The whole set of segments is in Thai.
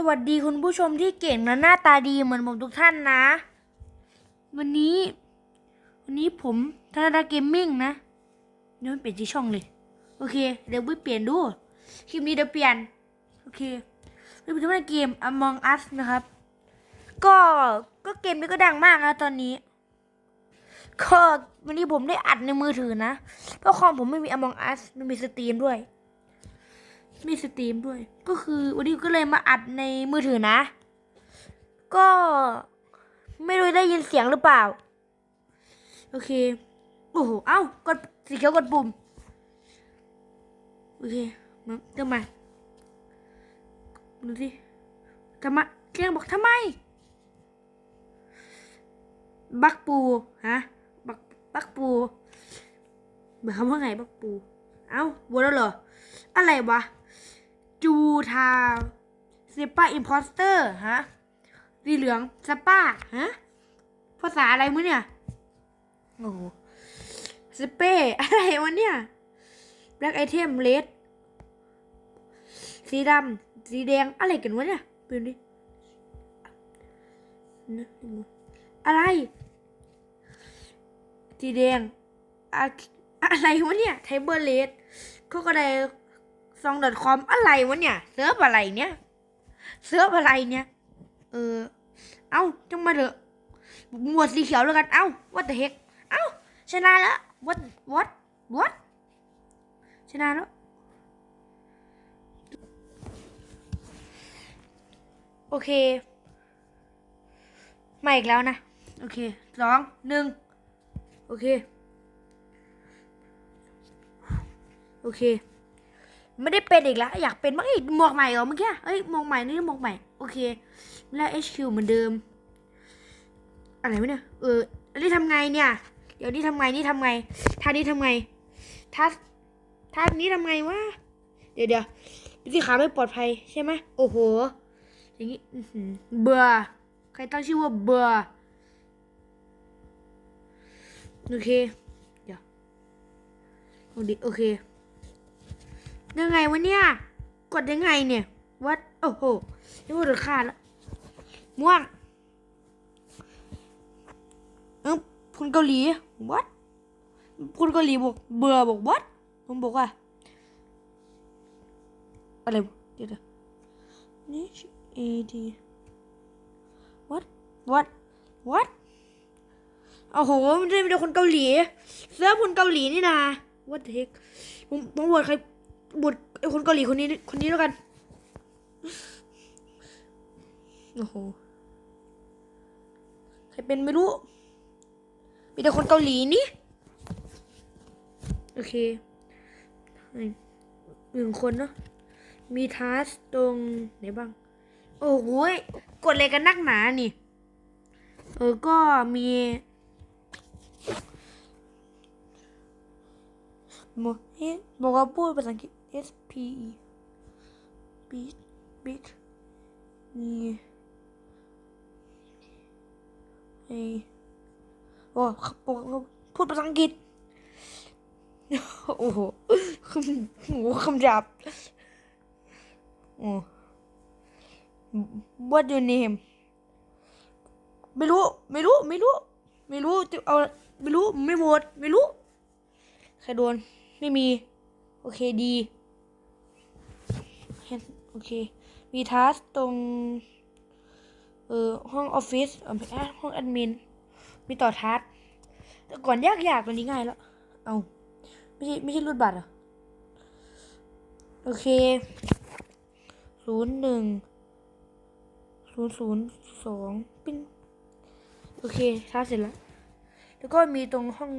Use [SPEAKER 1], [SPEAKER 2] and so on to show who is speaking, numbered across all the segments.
[SPEAKER 1] สวัสดีคุณผู้ชมที่เก่งและหน้าตาดีเหมือนผมทุกท่านนะ วันนี้ วันนี้ผมธนาดาเกมมิ่งนะเดี๋ยวเปลี่ยนชื่อช่องเลย โอเค เดี๋ยวไปเปลี่ยนดูคลิปนี้เดี๋ยวเปลี่ยน โอเคเราไปดูในเกม Among Us นะครับ ก็ก็เกมนี้ก็ดังมากนะตอนนี้ก็วันนี้ผมได้อัดในมือถือนะ เพราะคอมผมไม่มี Among Us มันมีสตรีมด้วย มีสตรีมด้วย ก็คือวันนี้ก็เลยมาอัดในมือถือนะ ก็ไม่รู้ได้ยินเสียงหรือเปล่า โอเค โอ้โห เอ้ากดสีเขียวกดปุ่ม โอเคมาเดี๋ยวมาดูสิทำไมเรียงบอกทำไม บักปู ฮะ บัก บักปูหมายความว่าไงบักปู เอ้าบนแล้วเหรอ อะไรวะ จูทาเซป้าอิมพอสเตอร์ฮะสีเหลืองสป้าฮะภาษาอะไรมึงเนี่ยโอ้โหสเป้อะไรวะเนี่ยแบล็กไอเทมเลดสีดำสีแดงอะไรกันวะเนี่ยเปลี่ยนดิอะไร สีแดงอะอะไรวะเนี่ยไทเบอร์เลดก็ก็ได้ ซอง .com อะไรวะเนี่ยเซิร์ฟอะไรเนี่ยเซิร์ฟอะไรเนี่ย เออ เอ้าจังมาเถอะหมวดสีเขียวแล้วกัน เอ้า what the heck เอ้าชนะแล้ว what what what ชนะแล้วโอเค มาอีกแล้วนะ โอเคสองหนึ่งโอเค โอเค ไม่ได้เป็นอีกแล้วอยากเป็นบ้างอีกหมวกใหม่เหรอเมื่อกี้เอ้ยหมวกใหม่นี่หมวกใหม่โอเค แล้ว HQ เหมือนเดิม อะไรวะเนี่ยเอออันนี้ทำไงเนี่ย เดี๋ยวนี้ทำไงนี่ทำไงท่านี้ทำไงท่าท่านี้ทำไงวะเดี๋ยวเดี๋ยวสีขาไม่ปลอดภัยใช่ไหมโอ้โหอย่างนี้เบื่อใครตั้งชื่อว่าเบื่อโอเค เดี๋ยวโอเคโอเค ยังไงวะเนี่ย กดยังไงเนี่ย วัด โอ้โหนี่ว่าเดือขาดล้วม่วงเอ้าคุณเกาหลี what คุณเกาหลีบอกเบื่อบอก what ผมบอกว่า อะไร เดี๋ยวนี่ A D what what what โอ้โห มันได้เป็นคนเกาหลี เสื้อคนเกาหลีนี่นะ what the heck ผมผมบวชใคร บวชไอ้คนเกาหลีคนนี้คนนี้แล้วกัน โอ้โห ใครเป็นไม่รู้ มีแต่คนเกาหลีนี่ โอเคหนึ่งคนเนาะ มีทัสตรงไหนบ้าง โอ้โหยกดอะไรกันนักหนานี่ เออ ก็มีโมเฮบอกว่าพูดภาษาอังกฤษ S P E big big มีไอโอ้บอกพูดภาษาอังกฤษ โอ้โหคำโอ้คำจับโอ้ What your name ไม่รู้ ไม่รู้ ไม่รู้ ไม่รู้ จะเอา ไม่รู้ ไม่โหวตไม่รู้ ใครโดน ไม่มี โอเคดี โอเค มีทัสตรง เออห้องออฟฟิศเออห้องแอดมิน มีต่อทัสแต่ก่อนยากๆกว่านี้ง่ายแล้ว เอาไม่ใช่ไม่ใช่รูดบัตรเหรอโอเคศูนย์หนึ่งศูนย์ศูนย์สองปิ้งโอเคท้าเสร็จแล้ว แล้วก็มีตรงห้อง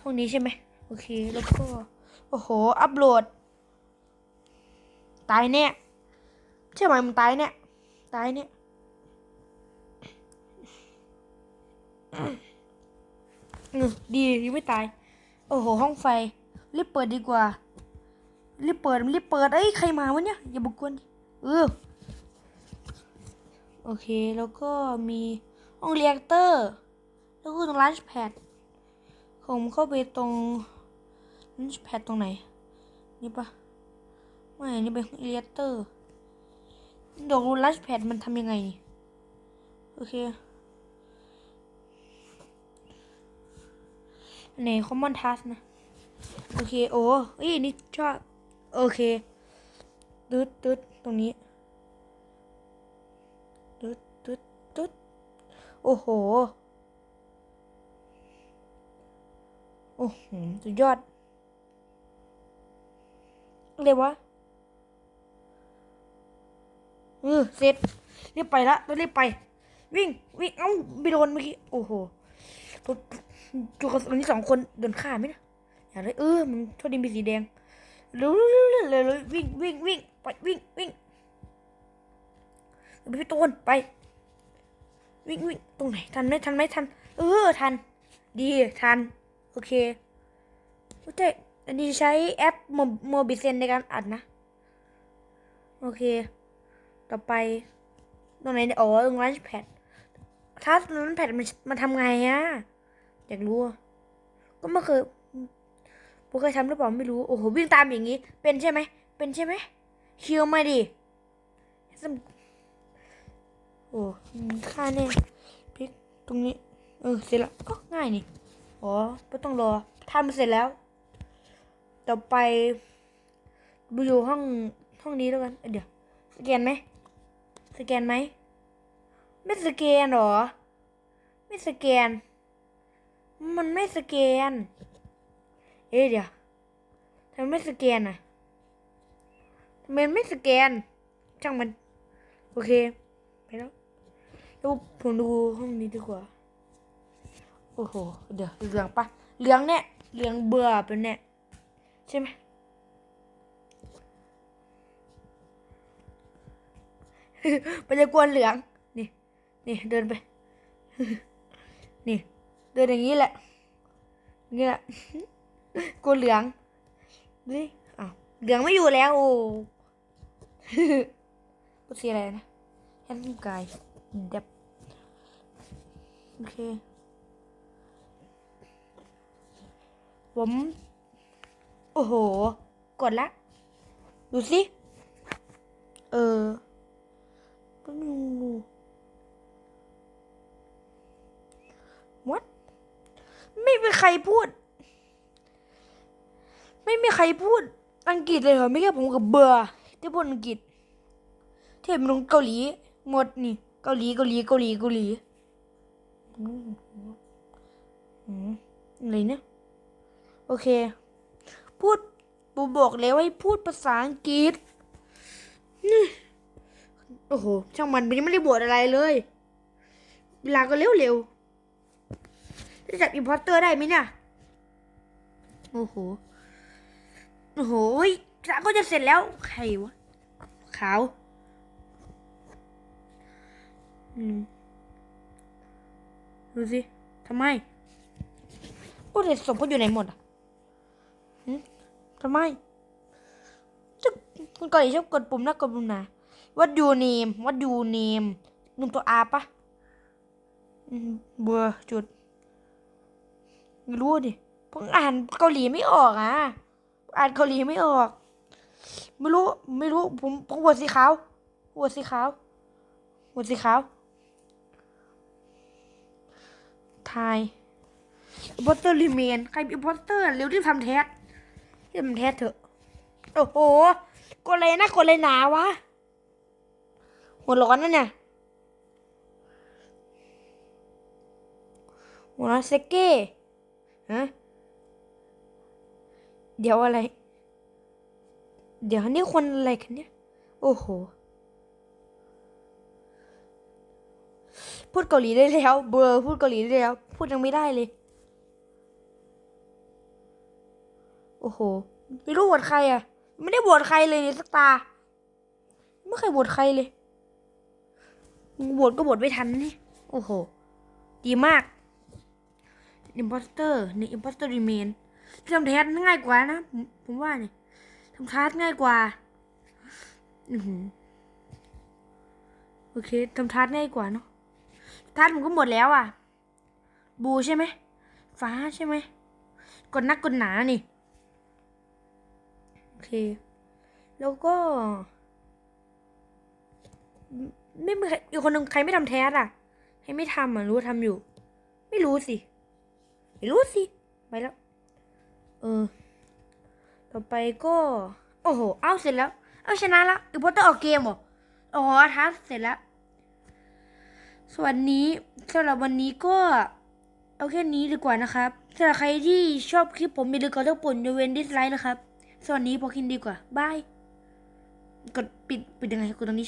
[SPEAKER 1] ห้องนี้ใช่ไหม โอเค แล้วก็ โอ้โห อัปโหลด ตายแน่ใช่ไหมมันตายแน่ตายแน่อืมดียังไม่ตาย โอ้โห ห้องไฟ รีบเปิดดีกว่า รีบเปิด รีบเปิด เอ้ย ใครมาวะเนี่ย อย่าบุกกวนดิเออ โอเค แล้วก็มีห้องเรียกเตอร์ แล้วก็ตรงลันช์แพดผมเข้าไปตรงลันช์แพดตรงไหน นี่ปะ ไม่นี่เป็นเรียกเตอร์เดี๋ยวลัชแพดมันทำยังไง โอเคไหน common task นะ โอเคโอ้เอ้ยนี่ชอบ โอเคตึ๊ดตึ๊ดตรงนี้ตึ๊ดตึ๊ดตึ๊ดโอ้โห โอ้โห สุดยอดเรียกว่า เออเสร็จรีบไปละต้องรีบไป วิ่งวิ่งเอ้าไปโดนเมื่อกี้โอ้โหตัวตัวกระสุนที่สองคนโดนฆ่าไหมนะอย่าเลยเออมันโทษดีมีสีแดงเร็วเร็วเร็วเร็วเร็วเร็ววิ่งวิ่งวิ่งไปวิ่งวิ่งไปพี่ตูนไป วิ่งวิ่งตรงไหนทันไหมทันไหมทัน เออทัน ดีทัน โอเคโอเคอันนี้ใช้แอปโมโมบิเซนในการอัดนะ โอเค ต่อไป ตรงไหนเนี่ยอ๋อตรงลันช์แพดถ้าลันช์แพดมันมันทำไงอะอยากรู้ ก็ไม่เคยผมเคยทำหรือเปล่าไม่รู้ โอ้โห วิ่งตามอย่างนี้ เป็นใช่ไหม เป็นใช่ไหมคิวมาดิโอ้ค่าแน่พลิกตรงนี้ เออ เสร็จแล้วก็ง่ายนี่ อ๋อ ไม่ต้องรอทำเสร็จแล้ว ต่อไปไปอยู่ห้องห้องนี้แล้วกันเเดี๋ยว สแกนไหม สแกนไหม ไม่สแกนหรอ ไม่สแกน มันไม่สแกน เอ๊ะเดี๋ยวทำไมไม่สแกนอะทำไมไม่สแกน ช่างมัน โอเค ไปแล้วแล้วผมดูห้องนี้ดีกว่า โอ้โห เดี๋ยวเหลืองปะเหลืองเนี่ยเหลืองเบื่อเป็นเนี่ยใช่ไหม มันจะกวนเหลือง นี่ นี่เดินไป นี่ เดินอย่างนี้แหละนี้แหละกวนเหลืองนี่อ้าวเหลืองไม่อยู่แล้วโอ้กูสีอะไรนะแฮนด์กายเด็บโอเค ผม โอ้โห กดละ ดูสิ เออ แป๊บนึง what ไม่มีใครพูด ไม่มีใครพูดอังกฤษเลยเหรอ ไม่แค่ผมกับเบื่อที่พูดอังกฤษเทพลงเกาหลีหมดนี่ เกาหลีเกาหลีเกาหลีเกาหลีอืมอะไรเนี่ยโอเค พูดปูบอกแล้วให้พูดภาษาอังกฤษนี่ โอ้โห ช่างมันมันยังไม่ได้บวชอะไรเลย เวลาก็เร็วเร็วๆจะจับอิมพอร์เตอร์ได้ไหมเนี่ย โอ้โห โอ้โหจะก็จะเสร็จแล้ว ใครวะ ขาว อืม ดูสิ ทำไม โอ้แต่ศพเขาอยู่ไหนหมดอะทำไมจะคุณก่อนชอบกดปุ่มนะกดปุ่มนะ What you name What you name นุ่มตัวอาปะเบื่อจุดไม่รู้ดิผมอ่านเกาหลีไม่ออกอะ อ่านเกาหลีไม่ออก ไม่รู้ ไม่รู้ ผมผมหัวสีขาวหัวสีขาวหัวสีขาวทายอิมพอสเตอร์รีเมน ใครเป็นอิมพอสเตอร์เร็วที่ทำแท็กที่ทำแท็กเถอะ โอ้โหกดอะไรนะกดอะไรหนาวะ หัวร้อนนะเนี่ยหัวร้อนเซเก้ฮะเดี๋ยวอะไร เดี๋ยวนี่คนอะไรกันเนี่ย โอ้โห พูดเกาหลีได้แล้ว เบอร์พูดเกาหลีได้แล้ว พูดยังไม่ได้เลย โอ้โห ไม่รู้บทใครอะ ไม่ได้บทใครเลยสักตา ไม่เคยบทใครเลย บทก็บทไม่ทันนี่โอ้โห ดีมาก imposter นี่ imposter remain ทำแทสง่ายกว่านะ ผมว่าเนี่ยทำทาสง่ายกว่าโอเคทำทาสง่ายกว่าเนาะทาสผมก็หมดแล้วอะ บูใช่ไหมฟ้าใช่ไหมกดนักกดหนานี่โอเค แล้วก็ ไม่มีใครอีกคนหนึ่งใครไม่ทำแท้อะ ให้ไม่ทำอะรู้ว่าทำอยู่ ไม่รู้สิ ไม่รู้สิ ไปแล้ว เออ ต่อไปก็ โอ้โห เอาเสร็จแล้ว เอาชนะละอีโพสเตอร์ออกเกมเหรอ อ๋อทัสเสร็จแล้วสวัสดีสำหรับวันนี้ก็เอาแค่นี้ดีกว่านะครับสำหรับใครที่ชอบคลิปผมอย่าลืมกดติดปุ่นยเว้นดิสไลค์นะครับสวัสดีพอคินดีกว่าบาย กดปิดปิดยังไงกดตรงนี้